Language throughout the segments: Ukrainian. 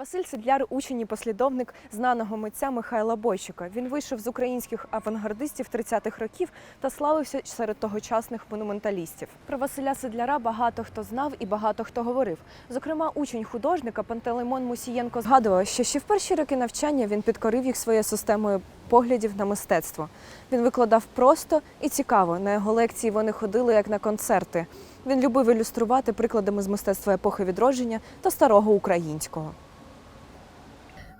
Василь Седляр учень і послідовник знаного митця Михайла Бойчука. Він вийшов з українських авангардистів 30-х років та славився серед тогочасних монументалістів. Про Василя Седляра багато хто знав і багато хто говорив. Зокрема, учень художника Пантелеймон Мусієнко згадував, що ще в перші роки навчання він підкорив їх своєю системою поглядів на мистецтво. Він викладав просто і цікаво. На його лекції вони ходили як на концерти. Він любив ілюструвати прикладами з мистецтва епохи відродження та старого українського.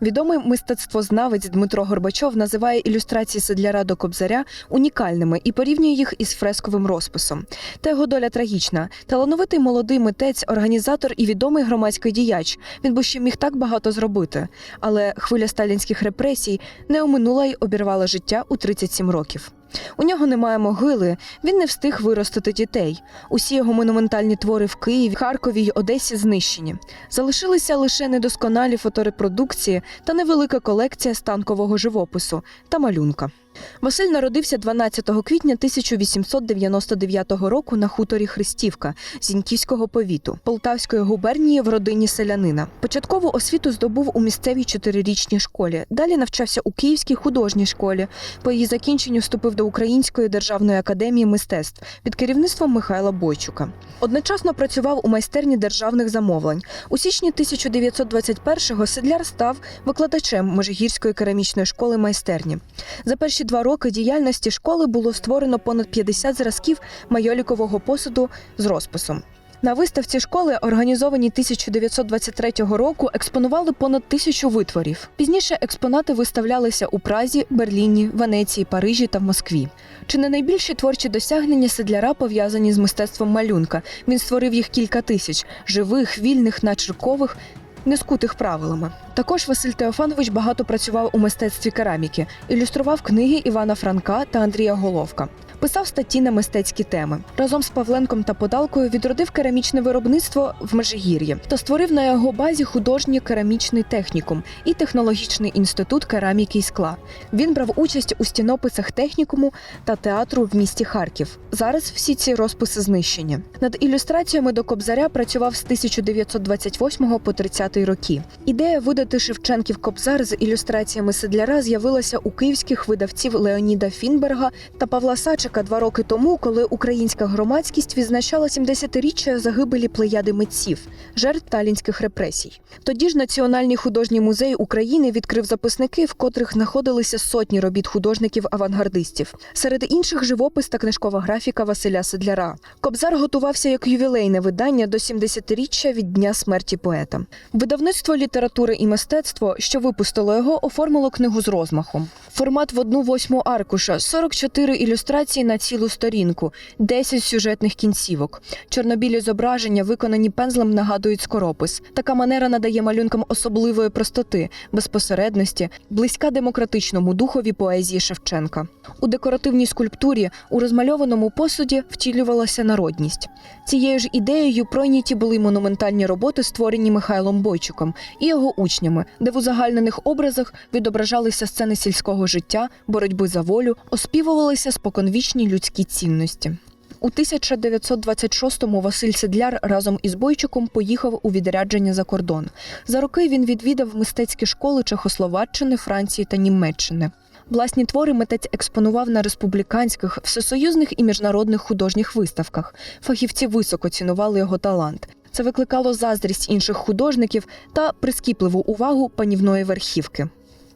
Відомий мистецтвознавець Дмитро Горбачов називає ілюстрації Седляра до Кобзаря унікальними і порівнює їх із фресковим розписом. Та його доля трагічна. Талановитий молодий митець, організатор і відомий громадський діяч. Він би ще міг так багато зробити. Але хвиля сталінських репресій не оминула й обірвала життя у 37 років. У нього немає могили, він не встиг виростити дітей. Усі його монументальні твори в Києві, Харкові й Одесі знищені. Залишилися лише недосконалі фоторепродукції та невелика колекція станкового живопису та малюнка. Василь народився 12 квітня 1899 року на хуторі Христівка Зіньківського повіту Полтавської губернії в родині селянина. Початкову освіту здобув у місцевій чотирирічній школі. Далі навчався у Київській художній школі. По її закінченню вступив до Української державної академії мистецтв під керівництвом Михайла Бойчука. Одночасно працював у майстерні державних замовлень. У січні 1921-го Седляр став викладачем Межигірської керамічної школи майстерні. За перші два роки діяльності школи було створено понад 50 зразків майолікового посуду з розписом. На виставці школи, організованій 1923 року, експонували понад тисячу витворів. Пізніше експонати виставлялися у Празі, Берліні, Венеції, Парижі та в Москві. Чи не найбільші творчі досягнення седляра пов'язані з мистецтвом малюнка? Він створив їх кілька тисяч живих, вільних, начеркових, не скутих правилами. Також Василь Теофанович багато працював у мистецтві кераміки, ілюстрував книги Івана Франка та Андрія Головка. Писав статті на мистецькі теми. Разом з Павленком та Подалкою відродив керамічне виробництво в Межигір'ї та створив на його базі художній керамічний технікум і технологічний інститут кераміки і скла. Він брав участь у стінописах технікуму та театру в місті Харків. Зараз всі ці розписи знищені. Над ілюстраціями до Кобзаря працював з 1928 по 30 роки. Ідея видати Шевченків Кобзар з ілюстраціями Седляра з'явилася у київських видавців Леоніда Фінберга та Павла Сачика два роки тому, коли українська громадськість відзначала 70-річчя загибелі плеяди митців, жертв талінських репресій. Тоді ж Національний художній музей України відкрив записники, в котрих знаходилися сотні робіт художників-авангардистів. Серед інших живопис та книжкова графіка Василя Седляра. Кобзар готувався як ювілейне видання до 70-річчя від дня смерті поета. Видавництво літератури і мистецтво, що випустило його, оформило книгу з розмахом. Формат в одну восьму аркуша, 44 ілюстрації на цілу сторінку, 10 сюжетних кінцівок. Чорнобілі зображення, виконані пензлем, нагадують скоропис. Така манера надає малюнкам особливої простоти, безпосередності, близька демократичному духові поезії Шевченка. У декоративній скульптурі у розмальованому посуді втілювалася народність. Цією ж ідеєю пройняті були монументальні роботи, створені Михайлом Бойчуком і його учнями, де в узагальнених образах відображалися сцени сільського життя, боротьби за волю, оспівувалися споконвічні людські цінності. У 1926-му Василь Седляр разом із Бойчуком поїхав у відрядження за кордон. За роки він відвідав мистецькі школи Чехословаччини, Франції та Німеччини. Власні твори митець експонував на республіканських, всесоюзних і міжнародних художніх виставках. Фахівці високо цінували його талант. Це викликало заздрість інших художників та прискіпливу увагу панівної верхівки.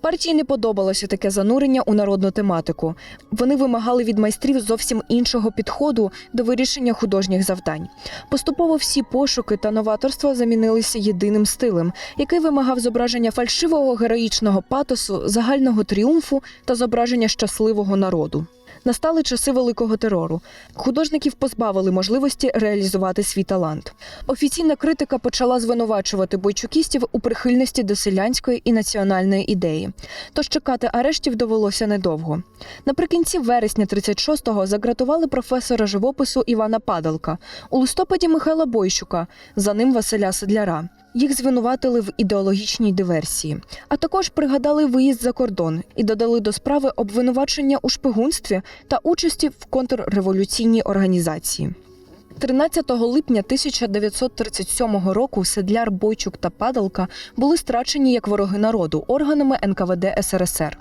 Партії не подобалося таке занурення у народну тематику. Вони вимагали від майстрів зовсім іншого підходу до вирішення художніх завдань. Поступово всі пошуки та новаторство замінилися єдиним стилем, який вимагав зображення фальшивого героїчного патосу, загального тріумфу та зображення щасливого народу. Настали часи великого терору. Художників позбавили можливості реалізувати свій талант. Офіційна критика почала звинувачувати бойчукістів у прихильності до селянської і національної ідеї. Тож чекати арештів довелося недовго. Наприкінці вересня 36-го загратували професора живопису Івана Падалка, у листопаді Михайла Бойчука, за ним Василя Седляра. Їх звинуватили в ідеологічній диверсії, а також пригадали виїзд за кордон і додали до справи обвинувачення у шпигунстві та участі в контрреволюційній організації. 13 липня 1937 року седляр Бойчук та Падалка були страчені як вороги народу органами НКВД СРСР.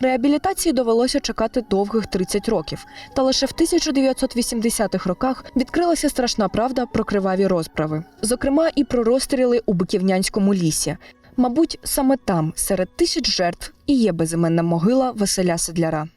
Реабілітації довелося чекати довгих 30 років. Та лише в 1980-х роках відкрилася страшна правда про криваві розправи, зокрема і про розстріли у Биківнянському лісі. Мабуть, саме там, серед тисяч жертв, і є безіменна могила Василя Седляра.